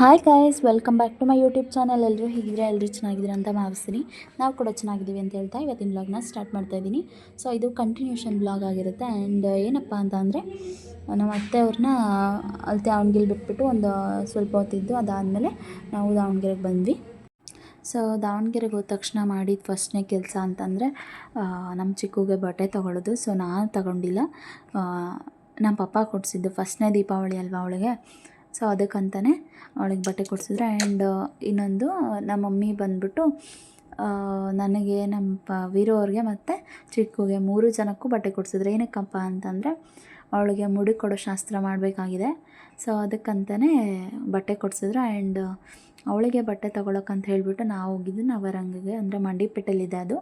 Hi guys welcome back to my YouTube channel ಎಲ್ಲರೂ ಹೇಗಿದ್ರೆ ಎಲ್ಲರೂ ಚೆನ್ನಾಗಿದ್ದೀರಾ ಅಂತ ಭಾವಿಸ್ತೀನಿ. ನಾವು ಕೂಡ ಚೆನ್ನಾಗಿದ್ದೀವಿ ಅಂತ ಹೇಳ್ತಾ ಇವತ್ತಿನ ಬ್ಲಾಗ್ನ ಸ್ಟಾರ್ಟ್ ಮಾಡ್ತಾ ಇದ್ದೀನಿ. ಸೊ ಇದು ಕಂಟಿನ್ಯೂಷನ್ ಬ್ಲಾಗ್ ಆಗಿರುತ್ತೆ. ಆ್ಯಂಡ್ ಏನಪ್ಪ ಅಂತ ಅಂದರೆ, ನಮ್ಮ ಅತ್ತೆಯವ್ರನ್ನ ಅಲ್ಲಿ ದಾವಣಗೆರೆ ಬಿಟ್ಬಿಟ್ಟು ಒಂದು ಸ್ವಲ್ಪ ಹೊತ್ತಿದ್ದು. ಅದಾದಮೇಲೆ ನಾವು ದಾವಣಗೆರೆಗೆ ಬಂದ್ವಿ. ಸೊ ದಾವಣಗೆರೆಗೆ ಹೋದ ತಕ್ಷಣ ಮಾಡಿದ ಫಸ್ಟ್ನೇ ಕೆಲಸ ಅಂತಂದರೆ ನಮ್ಮ ಚಿಕ್ಕಗೆ ಬಟ್ಟೆ ತೊಗೊಳೋದು. ಸೊ ನಾನು ತಗೊಂಡಿಲ್ಲ. ನಮ್ಮ ಪಪ್ಪ ಕೊಡಿಸಿದ್ದು. ಫಸ್ಟ್ನೇ ದೀಪಾವಳಿ ಅಲ್ವಾ ಅವಳಿಗೆ? ಸೊ ಅದಕ್ಕಂತಲೇ ಅವಳಿಗೆ ಬಟ್ಟೆ ಕೊಡಿಸಿದ್ರು. ಆ್ಯಂಡ್ ಇನ್ನೊಂದು ನಮ್ಮ ಮಮ್ಮಿ ಬಂದ್ಬಿಟ್ಟು ನನಗೆ ನಮ್ಮ ಪ, ವೀರು ಅವ್ರಿಗೆ ಮತ್ತು ಚಿಕ್ಕುಗೆ ಮೂರು ಜನಕ್ಕೂ ಬಟ್ಟೆ ಕೊಡಿಸಿದ್ರು. ಏನಕ್ಕಪ್ಪ ಅಂತಂದರೆ, ಅವಳಿಗೆ ಮುಡಿ ಕೊಡೋ ಶಾಸ್ತ್ರ ಮಾಡಬೇಕಾಗಿದೆ. ಸೊ ಅದಕ್ಕಂತಲೇ ಬಟ್ಟೆ ಕೊಡಿಸಿದ್ರು. ಆ್ಯಂಡ್ ಅವಳಿಗೆ ಬಟ್ಟೆ ತೊಗೊಳಕ್ಕಂತ ಹೇಳಿಬಿಟ್ಟು ನಾವು ಹೋಗಿದ್ದು ನವರಂಗಿಗೆ, ಅಂದರೆ ಮಂಡಿಪೇಟೆಲಿದೆ ಅದು.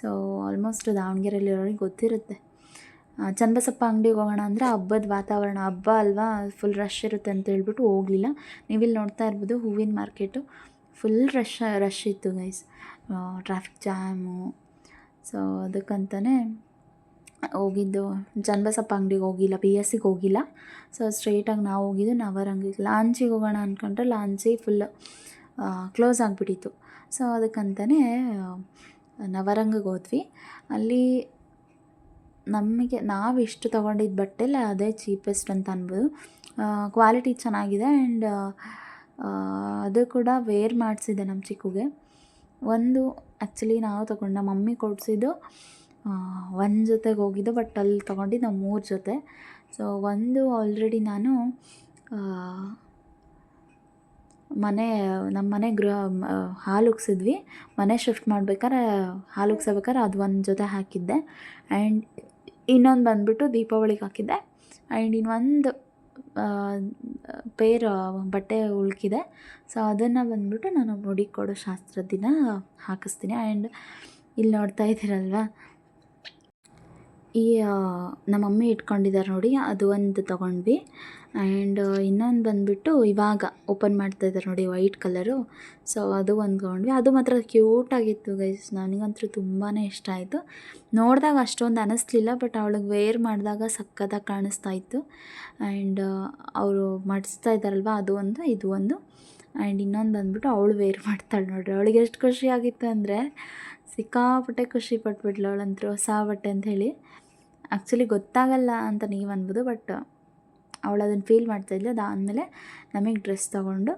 ಸೊ ಆಲ್ಮೋಸ್ಟ್ ದಾವಣಗೆರೆಯಲ್ಲಿರೋರಿಗೆ ಗೊತ್ತಿರುತ್ತೆ. ಚನ್ನಬಸಪ್ಪ ಅಂಗಡಿಗೆ ಹೋಗೋಣ ಅಂದರೆ ಹಬ್ಬದ ವಾತಾವರಣ, ಹಬ್ಬ ಅಲ್ವಾ? ಫುಲ್ ರಶ್ ಇರುತ್ತೆ ಅಂತ ಹೇಳ್ಬಿಟ್ಟು ಹೋಗಲಿಲ್ಲ. ನೀವಿಲ್ಲಿ ನೋಡ್ತಾ ಇರ್ಬೋದು ಹೂವಿನ ಮಾರ್ಕೆಟು ಫುಲ್ ರಶ್ ರಶ್ ಇತ್ತು ಗೈಸ್ ಟ್ರಾಫಿಕ್ ಜಾಮು ಸೊ ಅದಕ್ಕಂತಲೇ ಹೋಗಿದ್ದು. ಚನ್ನಬಸಪ್ಪ ಅಂಗಡಿಗೆ ಹೋಗಿಲ್ಲ ಬಿ ಎಸ್ ಸಿಗೆ ಹೋಗಿಲ್ಲ. ಸೊ ಸ್ಟ್ರೈಟಾಗಿ ನಾವು ಹೋಗಿದ್ದು ನವರಂಗಿಗೆ ಲಾಂಚಿಗೆ ಹೋಗೋಣ ಅಂದ್ಕೊಂಡ್ರೆ ಲಾಂಚಿ ಫುಲ್ ಕ್ಲೋಸ್ ಆಗಿಬಿಟ್ಟಿತ್ತು. ಸೊ ಅದಕ್ಕಂತಲೇ ನವರಂಗಕ್ಕೆ ಹೋದ್ವಿ. ಅಲ್ಲಿ ನಮಗೆ ನಾವು ಇಷ್ಟು ತೊಗೊಂಡಿದ್ದ ಬಟ್ಟೆಲಿ ಅದೇ ಚೀಪೆಸ್ಟ್ ಅಂತ ಅನ್ಬೋದು. ಕ್ವಾಲಿಟಿ ಚೆನ್ನಾಗಿದೆ ಆ್ಯಂಡ್ ಅದು ಕೂಡ ವೇರ್ ಮಾಡಿಸಿದೆ ನಮ್ಮ ಚಿಕ್ಕಗೆ. ಒಂದು ಆ್ಯಕ್ಚುಲಿ ನಾವು ತೊಗೊಂಡು, ನಮ್ಮ ಮಮ್ಮಿ ಕೊಡಿಸಿದ್ದು ಒಂದು ಜೊತೆಗೆ ಹೋಗಿದ್ದು ಬಟ್ ಅಲ್ಲಿ ತೊಗೊಂಡಿದ್ದು ನಾವು ಮೂರು ಜೊತೆ. ಸೊ ಒಂದು ಆಲ್ರೆಡಿ ನಾನು ಮನೆ ನಮ್ಮ ಮನೆ ಗೃಹ ಹಾಲು ಉಗ್ಸಿದ್ವಿ. ಮನೆ ಶಿಫ್ಟ್ ಮಾಡ್ಬೇಕಾದ್ರೆ ಹಾಲು ಉಗ್ಸಬೇಕಾದ್ರೆ ಅದು ಒಂದು ಜೊತೆ ಹಾಕಿದ್ದೆ. ಆ್ಯಂಡ್ ಇನ್ನೊಂದು ಬಂದುಬಿಟ್ಟು ದೀಪಾವಳಿಗೆ ಹಾಕಿದ್ದೆ. ಆ್ಯಂಡ್ ಇನ್ನೊಂದು ಪೇರ್, ಬಟ್ಟೆ ಉಳ್ಕಿದೆ. ಸೊ ಅದನ್ನು ಬಂದ್ಬಿಟ್ಟು ನಾನು ಮುಡಿ ಕೊಡೋ ಶಾಸ್ತ್ರದ ದಿನ ಹಾಕಿಸ್ತೀನಿ. ಆ್ಯಂಡ್ ಇಲ್ಲಿ ನೋಡ್ತಾ ಇದ್ದೀರಲ್ವ? ಈ ನಮ್ಮಮ್ಮಿ ನಮ್ಮ ಮಮ್ಮಿ ಇಟ್ಕೊಂಡಿದ್ದಾರೆ ನೋಡಿ, ಅದು ಒಂದು ತೊಗೊಂಡ್ವಿ. ಆ್ಯಂಡ್ ಇನ್ನೊಂದು ಬಂದುಬಿಟ್ಟು ಇವಾಗ ಓಪನ್ ಮಾಡ್ತಾ ಇದ್ದಾರೆ ನೋಡಿ ವೈಟ್ ಕಲರು ಸೊ ಅದು ಒಂದು ತೊಗೊಂಡ್ವಿ. ಅದು ಮಾತ್ರ ಕ್ಯೂಟಾಗಿತ್ತು ಗೈಸ್ ನನಗಂತೂ ತುಂಬಾ ಇಷ್ಟ ಆಯಿತು. ನೋಡಿದಾಗ ಅಷ್ಟೊಂದು ಅನ್ನಿಸ್ಲಿಲ್ಲ ಬಟ್ ಅವಳಿಗೆ ವೇರ್ ಮಾಡಿದಾಗ ಸಕ್ಕತ್ತಾಗಿ ಕಾಣಿಸ್ತಾ ಇತ್ತು. ಆ್ಯಂಡ್ ಅವರು ಮಡಿಸ್ತಾ ಇದ್ದಾರಲ್ವ, ಅದು ಒಂದು, ಇದು ಒಂದು. ಆ್ಯಂಡ್ ಇನ್ನೊಂದು ಬಂದುಬಿಟ್ಟು ಅವಳು ವೇರ್ ಮಾಡ್ತಾಳೆ ನೋಡ್ರಿ. ಅವಳಿಗೆ ಎಷ್ಟು ಖುಷಿ ಆಗಿತ್ತು ಅಂದರೆ ಸಿಕ್ಕಾಪಟ್ಟೆ ಖುಷಿ ಪಟ್ಬಿಟ್ಲು ಅವಳಂತೂ ಹೊಸ ಬಟ್ಟೆ ಅಂತ ಹೇಳಿ. ಆ್ಯಕ್ಚುಲಿ ಗೊತ್ತಾಗಲ್ಲ ಅಂತ ನೀವು ಅನ್ಬೋದು ಬಟ್ ಅವಳು ಅದನ್ನು ಫೀಲ್ ಮಾಡ್ತಾಯಿದ್ಲು ಅದಾದಮೇಲೆ ನಮಗೆ ಡ್ರೆಸ್ ತೊಗೊಂಡು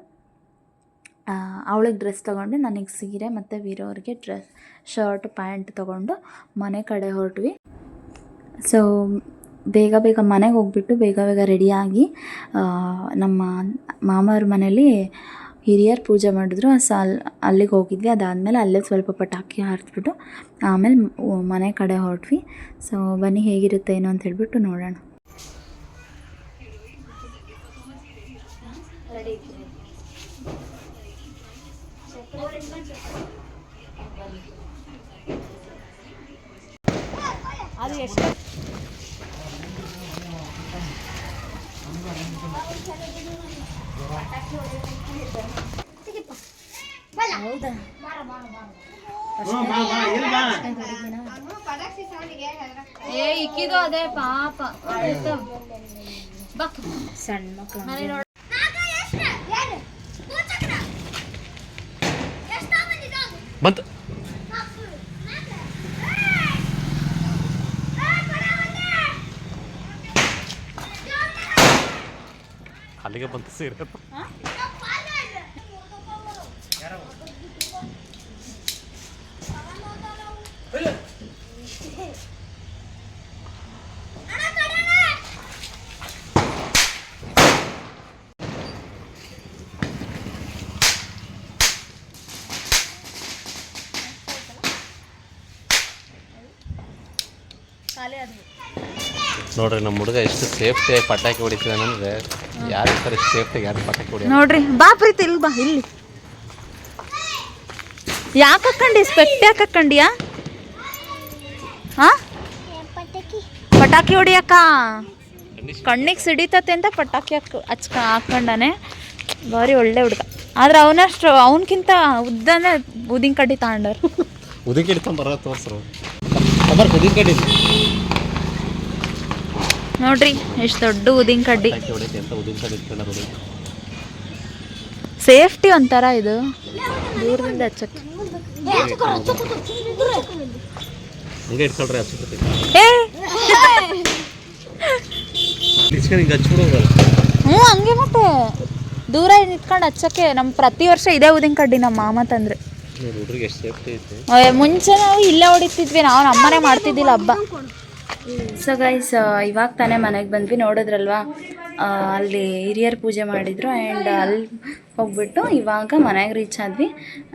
ಅವಳಿಗೆ ಡ್ರೆಸ್ ತೊಗೊಂಡು ನನಗೆ ಸೀರೆ ಮತ್ತು ವೀರವ್ರಿಗೆ ಡ್ರೆಸ್, ಶರ್ಟ್, ಪ್ಯಾಂಟ್ ತೊಗೊಂಡು ಮನೆ ಕಡೆ ಹೊರಟ್ವಿ. ಸೊ ಬೇಗ ಬೇಗ ಮನೆಗೆ ಹೋಗ್ಬಿಟ್ಟು ಬೇಗ ಬೇಗ ರೆಡಿಯಾಗಿ ನಮ್ಮ ಮಾಮವ್ರ ಮನೇಲಿ ಹಿರಿಯರು ಪೂಜೆ ಮಾಡಿದ್ರು. ಸೊ ಅಲ್ಲಿ ಅಲ್ಲಿಗೆ ಹೋಗಿದ್ವಿ. ಅದಾದಮೇಲೆ ಅಲ್ಲೇ ಸ್ವಲ್ಪ ಪಟಾಕಿ ಹಾರಿಸ್ಬಿಟ್ಟು ಆಮೇಲೆ ಮನೆ ಕಡೆ ಹೊರಟ್ವಿ. ಸೊ ಬನ್ನಿ ಹೇಗಿರುತ್ತೆ ಏನೋ ಅಂತ ಹೇಳಿಬಿಟ್ಟು ನೋಡೋಣ. ಹೌದಾ ಏ ಇಕ್ಕಿದು ಅದೇ ಪಾಪ ಆಯ್ತು. ಬಾ. ಸಣ್ಣ ಮಕ್ಕಳು ಮನೆ ನೋಡು. ಬಂತು ಅಲ್ಲಿಗೆ ಬಂತು ನೋಡ್ರಿ ನಮ್ಮ ಹುಡುಗ ಎಷ್ಟು ಸೇಫ್ಟಿ ಪಟಾಕಿ ಹೊಡಿತಿದ್ದಾನೆ ಅಂದ್ರೆ ಯಾರು ಇರ್ತಾರೆ ಸೇಫ್ಟಿ ಯಾರು ಪಟಾಕಿ ಹೊಡಿ ನೋಡ್ರಿ ಬಾ ಪ್ರೀತಿ ಇಲ್ಲಿ ಬಾ ಇಲ್ಲಿ. ಯಾಕೆ ಹಾಕೊಂಡಿ ಸ್ಪೆಕ್ಟ್ ಯಾಕೆ ಹಾಕ್ಕಂಡಿಯಾ ಹಾ? ಪಟಾಕಿ ಹೊಡಿಯಕ್ಕ? ಕಣ್ಣಿಗೆ ಸಿಡಿತತೆ ಅಂತ ಪಟಾಕಿ ಹಾಕ್ ಹಚ್ಕ ಹಾಕೊಂಡಾನೆ. ಭಾರಿ ಒಳ್ಳೆ ಹುಡುಗ. ಆದ್ರೆ ಅವನಷ್ಟು ಅವನಕ್ಕಿಂತ ಉದ್ದನೇ ಊದಿನ ಕಡ್ಡಿ ತಗೊಂಡವ್ರು. ಉದಿನ್ ಕಡಿ ತೊಂಬರ ತೋರ್ಸ್ರು. ಅಮರ್ ಉದಿನ್ ಕಡ್ಡಿ ನೋಡ್ರಿ ಎಷ್ಟು ದೊಡ್ಡ ಉದಿನ ಕಡ್ಡಿ. ಉದಿನ್ ಸೇಫ್ಟಿ ಒಂಥರ ಇದು. ದೂರದಿಂದ ಹಚ್ಚಕ್ಕೆ. ಹಂಗೆ ಇಟ್ಕೊಳ್ರಿ ಹಚ್ಬಿಡ್ತೀವಿ ಏ ಹಿಂಗೆ ಹಚ್ಬಿಡೋದಲ್ಲ ಹ್ಞೂ ಹಂಗೆ ಮತ್ತೆ. ದೂರ ಇಟ್ಕೊಂಡು ಹಚ್ಚಕ್ಕೆ. ನಮ್ಮ ಪ್ರತಿ ವರ್ಷ ಇದೇ ಊದಿನ ಕಡ್ಡಿ ನಮ್ಮ ಮಾಮ ತಂದ್ರೆ. ಮುಂಚೆ ನಾವು ಇಲ್ಲೇ ಹೊಡಿತಿದ್ವಿ ನಾವು ನಮ್ಮನೆ ಮಾಡ್ತಿದ್ದಿಲ್ಲ ಹಬ್ಬ. ಸೊ ಗೈಸ್ ಇವಾಗ ತಾನೇ ಮನೆಗೆ ಬಂದ್ವಿ ನೋಡಿದ್ರಲ್ವಾ? ಅಲ್ಲಿ ಹಿರಿಯರ್ ಪೂಜೆ ಮಾಡಿದ್ರು ಆ್ಯಂಡ್ ಅಲ್ಲಿ ಹೋಗ್ಬಿಟ್ಟು ಇವಾಗ ಮನೆಗೆ ರೀಚ್ ಆದ್ವಿ.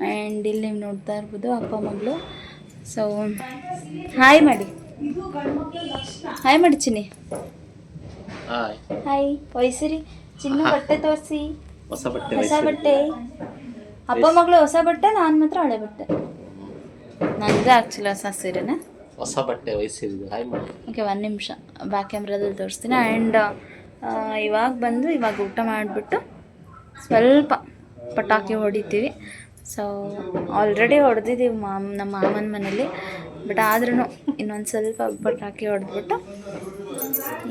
ಆ್ಯಂಡ್ ಇಲ್ಲಿ ನೀವು ನೋಡ್ತಾ ಇರ್ಬೋದು ಅಪ್ಪ ಮಗಳು. ಸೊ ಹಾಯ್ ಮಾಡಿ. ಹಾಯ್ ಮಾಡಿ ಚಿನ್ನಿ. ಹಾಯ್ ಹಾಯ್ ವಯಸ್ಸಿರಿ ಚಿನ್ನ ಬಟ್ಟೆ ತೋರಿಸಿ. ಹೊಸ ಬಟ್ಟೆ ಹೊಸ ಬಟ್ಟೆ. ಅಪ್ಪ ಮಗಳು ಹೊಸ ಬಟ್ಟೆ ನಾನು ಮಾತ್ರ ಹಳೆ ಬಟ್ಟೆ. ನನಗೆ ಆ್ಯಕ್ಚುಲಿ ಹೊಸ ಸೀರೆನೆ. ಹೊಸ ಬಟ್ಟೆ ಹಾಯ್ ಮಾಡಿ ಓಕೆ ಒಂದು ನಿಮಿಷ. ಬ್ಯಾಕ್ ಕ್ಯಾಮ್ರಾದಲ್ಲಿ ತೋರಿಸ್ತೀನಿ. ಆ್ಯಂಡ್ ಇವಾಗ ಬಂದು ಇವಾಗ ಊಟ ಮಾಡಿಬಿಟ್ಟು ಸ್ವಲ್ಪ ಪಟಾಕಿ ಹೊಡಿತೀವಿ. ಸೊ ಆಲ್ರೆಡಿ ಹೊಡೆದಿದ್ದೀವಿ ಮಾಮ್ ನಮ್ಮ ಮಾಮನ ಮನೇಲಿ. ಬಟ್ ಆದ್ರೂ ಇನ್ನೊಂದು ಸ್ವಲ್ಪ ಪಟಾಕಿ ಹೊಡೆದ್ಬಿಟ್ಟು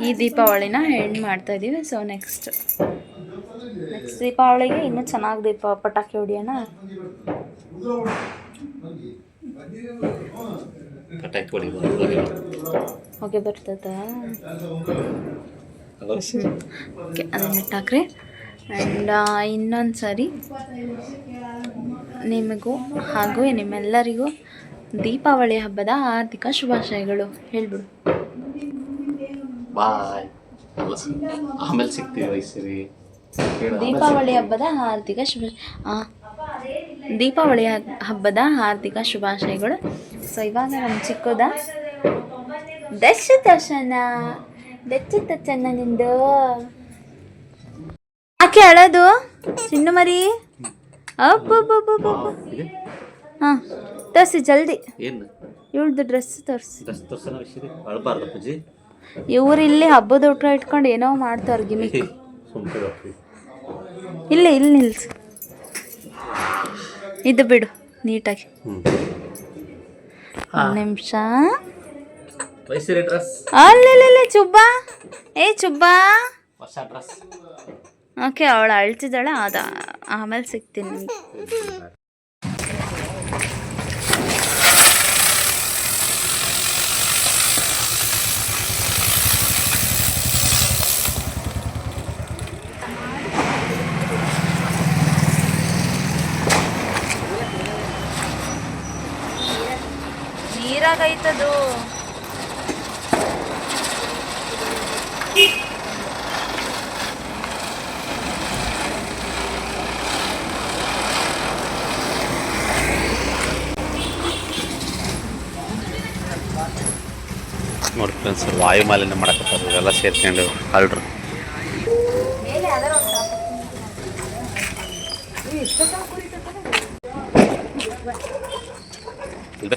ಈ ದೀಪಾವಳಿನ ಹೆಣ್ಣು ಮಾಡ್ತಾಯಿದ್ದೀವಿ ಸೊ ನೆಕ್ಸ್ಟ್ ನೆಕ್ಸ್ಟ್ ದೀಪಾವಳಿಗೆ ಇನ್ನೂ ಚೆನ್ನಾಗಿ ದೀಪ ಪಟಾಕಿ ಹೊಡಿಯೋಣ. ಪಟಾಕಿ ಹೊಡಿಬೋದು ಹೊಗೆ. ಬರ್ತದ? ಓಕೆ ಅದನ್ನು ಇಟ್ಟಾಕ್ರಿ. ಆ್ಯಂಡ್ ಇನ್ನೊಂದು ಸಾರಿ ನಿಮಗೂ ಹಾಗೂ ನಿಮ್ಮೆಲ್ಲರಿಗೂ ದೀಪಾವಳಿ ಹಬ್ಬದ ಆರ್ಥಿಕ ಶುಭಾಶಯಗಳು. ಹೇಳ್ಬಿಡು. ಬಾಯ್ ಆಮೇಲೆ ಸಿಗ್ತೀವಿ ವಯಸ್ಸಿರಿ ದೀಪಾವಳಿ ಹಬ್ಬದ ಹಾರ್ದಿಕ ಶುಭ ದೀಪಾವಳಿ ಹಬ್ಬದ ಹಾರ್ದಿಕ ಶುಭಾಶಯಗಳು. ಸೊ ಇವಾಗ ನಮ್ಮ ಚಿಕ್ಕದ ದಶ ದರ್ಶನ ದಚ್ಚ ತಚ್ಚನ ನಿಂದು ಆಕೆ ಅಳೋದು? ಚಿನ್ನು ಮರಿ? ಹಾಂ ತೋರಿಸಿ ಜಲ್ದಿ. ಇವಳದು ಡ್ರೆಸ್ ತೋರಿಸಿ. ಇವ್ರು ಇಲ್ಲಿ ಹಬ್ಬದ ಊಟ ಇಟ್ಕೊಂಡು ಏನೋ ಮಾಡ್ತಾರೆ ಗಿಮಿಕ್ ಇಲ್ಲಿ ಇಲ್ಲಿ ನಿಲ್ಸು. ಇದು ಬಿಡು ನೀಟಾಗಿ. ಒಂದು ನಿಮಿಷ. ಅಲ್ಲ ಚುಬ್ಬ. ಏ ಚುಬ್ಬಾ. ಓಕೆ ಅವಳು ಅಳ್ತಿದ್ದಾಳೆ ಅದ ಆಮೇಲೆ ಸಿಗ್ತೀನಿ. ನೀರಾಗೈತದು ನೋಡಿ ಫ್ರೆಂಡ್ಸ್ ವಾಯು ಮಾಲಿನ್ಯ ಮಾಡಕತ್ತಾರ ಇವೆಲ್ಲ ಸೇರ್ಕೊಂಡು ಅಳ್ರು ಇಲ್ಲಿ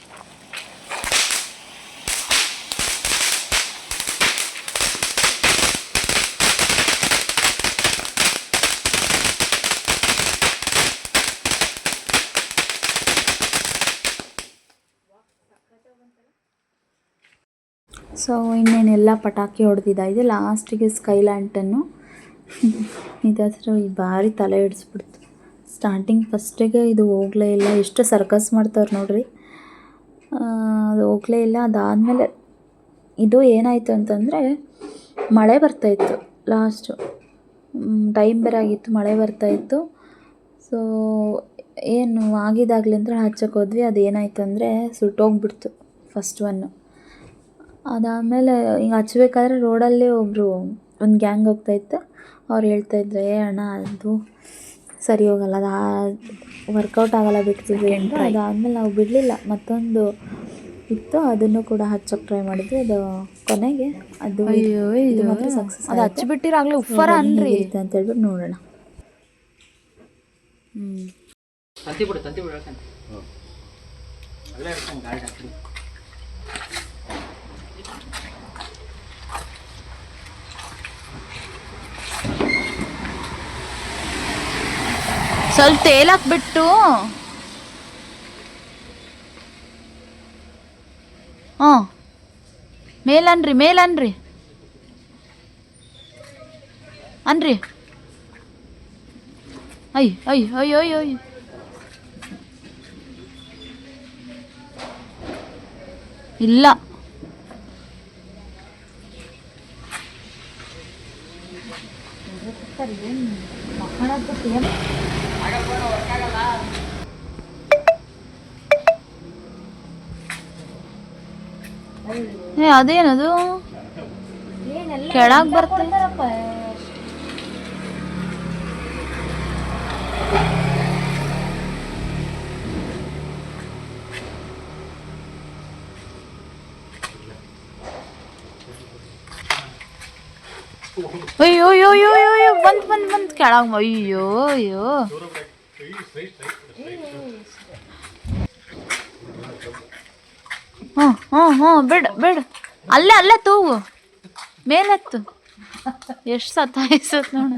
ಸೊ ಇನ್ನೇನೆಲ್ಲ ಪಟಾಕಿ ಹೊಡೆದಿದ್ದ ಇದು ಲಾಸ್ಟಿಗೆ ಸ್ಕೈ ಲ್ಯಾಂಟನ್ನು ಈ ಭಾರಿ ತಲೆ ಹಿಡಿಸ್ಬಿಡ್ತು ಸ್ಟಾರ್ಟಿಂಗ್ ಫಸ್ಟಿಗೆ ಇದು ಹೋಗಲೇ ಇಲ್ಲ. ಎಷ್ಟು ಸರ್ಕಸ್ ಮಾಡ್ತಾರೆ ನೋಡ್ರಿ. ಅದು ಹೋಗಲೇ ಇಲ್ಲ. ಅದಾದಮೇಲೆ ಇದು ಏನಾಯಿತು ಅಂತಂದರೆ, ಮಳೆ ಬರ್ತಾಯಿತ್ತು ಲಾಸ್ಟು ಟೈಮ್ ಬೇರೆ ಆಗಿತ್ತು, ಮಳೆ ಬರ್ತಾಯಿತ್ತು ಸೊ ಏನು ಆಗಿದಾಗ್ಲಿಂದ ಹಚ್ಚಕ್ಕೆ ಹೋದ್ವಿ. ಅದು ಏನಾಯಿತು ಅಂದರೆ ಸುಟ್ಟೋಗ್ಬಿಡ್ತು ಫಸ್ಟ್ ಒನ್ನು ಅದಾದಮೇಲೆ ಹಿಂಗೆ ಹಚ್ಬೇಕಾದ್ರೆ ರೋಡಲ್ಲಿ ಒಬ್ಬರು ಒಂದು ಗ್ಯಾಂಗ್ ಹೋಗ್ತಾಯಿತ್ತು ಅವ್ರು ಹೇಳ್ತಾಯಿದ್ರು ಏ ಅಣ್ಣ ಅದು ಸರಿ ಹೋಗಲ್ಲ ಅದು ವರ್ಕೌಟ್ ಆಗಲ್ಲ ಬಿಡ್ತೀವಿ ಅಂತ. ಅದಾದಮೇಲೆ ನಾವು ಬಿಡಲಿಲ್ಲ. ಮತ್ತೊಂದು ಇತ್ತು ಅದನ್ನು ಕೂಡ ಹಚ್ಚೋಕೆ ಟ್ರೈ ಮಾಡಿದ್ವಿ. ಅದು ಕೊನೆಗೆ ಅದು ಇದು ಮಾತ್ರ ಸಕ್ಸಸ್ ಅದು ಹಚ್ಚಿಬಿಟ್ಟಿರೋ ಉಪ್ಪರ ಅನ್ರಿ. ಅಂತ ಹೇಳ್ಬಿಟ್ಟು ನೋಡೋಣ. ಹ್ಞೂ ತಂತಿ ಬಿಡು ತಂತಿ ಬಿಡು ಹೇಳ್ತಾನೆ ಅಲ್ಲೇ ಇರ್ತಾನೆ ಗಾಡಿ ಹಾಕಿ ಸ್ವಲ್ಪ ತೇಲಾಕ್ಬಿಟ್ಟು ಹ್ಞೂ. ಮೇಲನ್ರಿ ಮೇಲನ್ರಿ. ಅನ್ರಿ. ಐ ಐ ಅಯ್ಯೋ ಅಯ್ಯೋ ಇಲ್ಲ. ಏ ಅದೇನದು? ಕೆಳಗ್ ಬರ್ತದೆ ಅಯ್ಯೋ ಅಯ್ಯೋ ಅಯ್ಯೋ ಅಯ್ಯೋ ಬಂದು ಬಂದು ಬಂತ್ ಕೆಳಗ್ ಅಯ್ಯೋ ಅಯ್ಯೋ ಹ್ಞೂ ಹ್ಞೂ ಹ್ಞೂ ಬಿಡು ಬಿಡು ಅಲ್ಲೇ ಅಲ್ಲೇ ತೂಗು ಮೇಲೆತ್ತು ಎಷ್ಟು ಸತಾಯಿಸತ್ ನೋಡು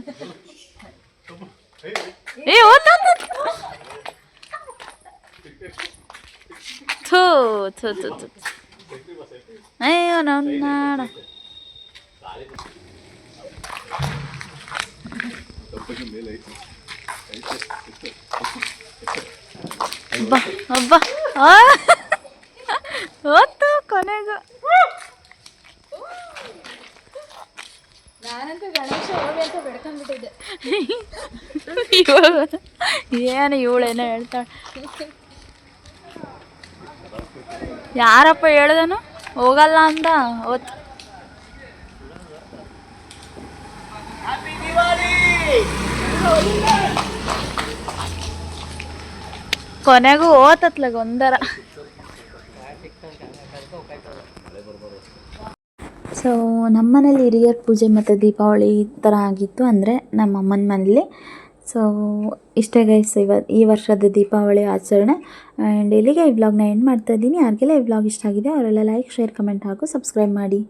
ಏ. ಥೂ ಥೂ ಥೂ ಥೂ ಅಯ್ಯೋ ನನ್ನ ಅಬ್ಬಾ. ಅಬ್ಬಾ ಹೊತ್ತು ಕೊನೆಗೂ. ಇವಾಗ ಏನು ಇವಳೇನೋ ಹೇಳ್ತಾಳೆ. ಯಾರಪ್ಪ ಹೇಳ್ದನು? ಹೋಗಲ್ಲ ಅಂದ ಹೊತ್ತು ಕೊನೆಗೂ ಓತತ್ಲಗ ಒಂದರ ಸೊ ನಮ್ಮನೇಲಿ ಹಿರಿಯರ ಪೂಜೆ ಮತ್ತು ದೀಪಾವಳಿ ಈ ಥರ ಆಗಿತ್ತು ಅಂದರೆ ನಮ್ಮ ಅಮ್ಮನ ಮನೇಲಿ. ಸೊ ಇಷ್ಟೇ ಗೈಸ್ ಇವ ಈ ವರ್ಷದ ದೀಪಾವಳಿ ಆಚರಣೆ. ಆ್ಯಂಡ್ ಇಲ್ಲಿಗೆ ಈ ವ್ಲಾಗ್ನ ಎಂಡ್ ಮಾಡ್ತಾ ಇದ್ದೀನಿ. ಯಾರಿಗೆಲ್ಲ ಈ ವ್ಲಾಗ್ ಇಷ್ಟ ಆಗಿದೆ, ಅವರೆಲ್ಲ ಲೈಕ್ ಶೇರ್ ಕಮೆಂಟ್ ಹಾಕು ಸಬ್ಸ್ಕ್ರೈಬ್ ಮಾಡಿ.